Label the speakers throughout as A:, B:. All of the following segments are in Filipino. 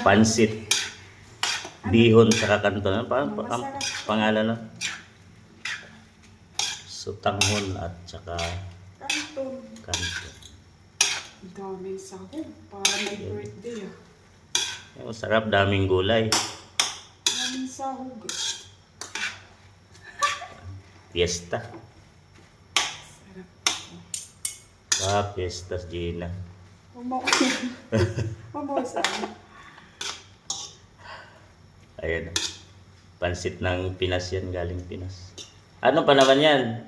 A: Pansit. Bihon sa kakanto. Ano pa, pa, ang pangalan no? Sutanghon at saka
B: Kanton.
A: kanto.
B: Ang daming sahog. Para may birthday ah.
A: Ay, Masarap, daming gulay.
B: Daming sahog.
A: Fiesta.
B: Sarap.
A: Ah, fiestas, Gina.
B: Umaw saan?
A: Ayan. Pansit ng Pinas yan, galing Pinas. Ano pa naman yan?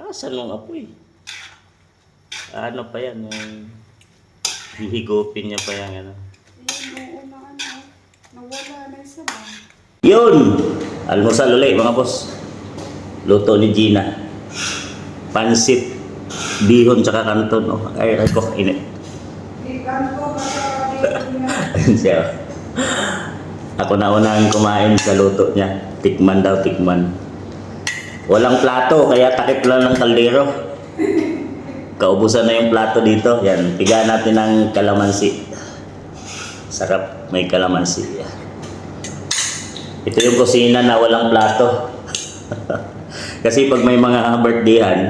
A: Asan nung apoy? Ano pa yan? Yung hihigupin niya pa yan. Ano?
B: Oo na ano. Nawala na yung sabaw.
A: Yun! Almusal ulit mga boss. Luto ni Gina. Pansit, bihon, tsaka kanton. Oh, ay, ay ko, init. Ayun siya. Ako na unang kumain sa luto niya. Tikman daw, tikman. Walang plato, kaya takip lang ng kaldero. Kaubusan na yung plato dito. Yan, piga natin ng kalamansi. Sarap, may kalamansi. Ito yung kusina na walang plato. Kasi pag may mga birthdayhan,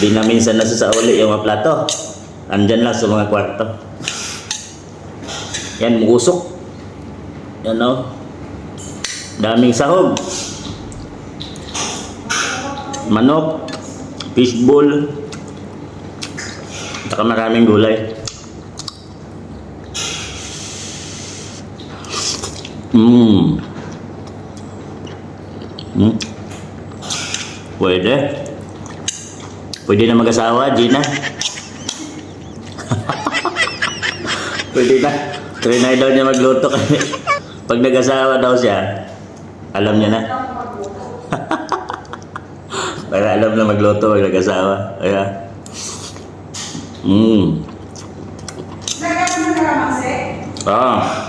A: di na minsan nasasauli yung mga plato. Andyan lang sa mga kwarto. Yan, musok. Yan o. Daming sahog. Manok. Fishbowl. Saka maraming gulay. Mmm. Mm. Pwede. Pwede na mag-asawa, Gina. Pwede na. Trinay daw niya magluto kasi pag nag-asawa daw siya, alam niya na. Para alam na magluto pag nag-asawa. Kaya, mm.
B: Kalamansi?
A: Ah,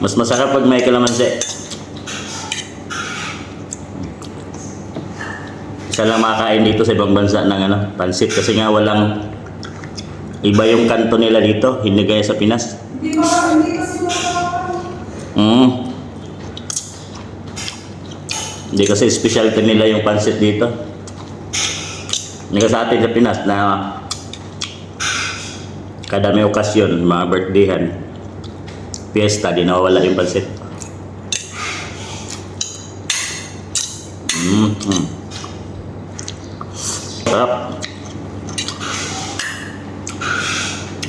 A: mas masarap pag may kalamansi. Isa lang makakain dito sa ibang bansa ng ano, pansit kasi nga walang iba yung kanto nila dito, hindi gaya sa Pinas.
B: Hindi ba, hindi kasi.
A: Mm. Hindi kasi specialty nila yung pansit dito. Hindi ka sa atin sa Pinas na kada may okasyon, mga birthdayhan, fiesta, di nawawala yung pansit. Mm. Sarap.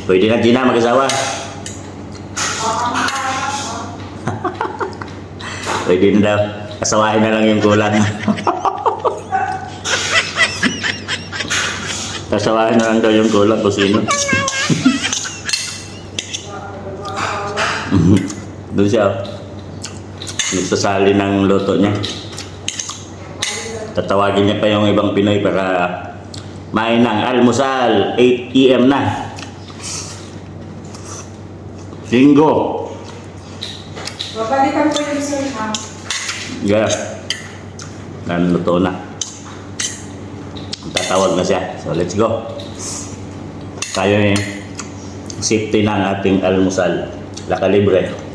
A: Pwede na Gina mag-asawa. Pwede na daw. Kasawahin na lang yung kulang. Kasawahin na lang daw yung kulang kung sino. Doon siya. Nagsasali ng luto niya. Tatawagin niya pa yung ibang Pinoy para main ng almusal. 8 p.m. na. Linggo.
B: Babalikan ko yung sir ha.
A: Yeah. Naluto na. Tatawag na siya. So, let's go. Tayo eh, safety na ang ating almusal. Lakalibre.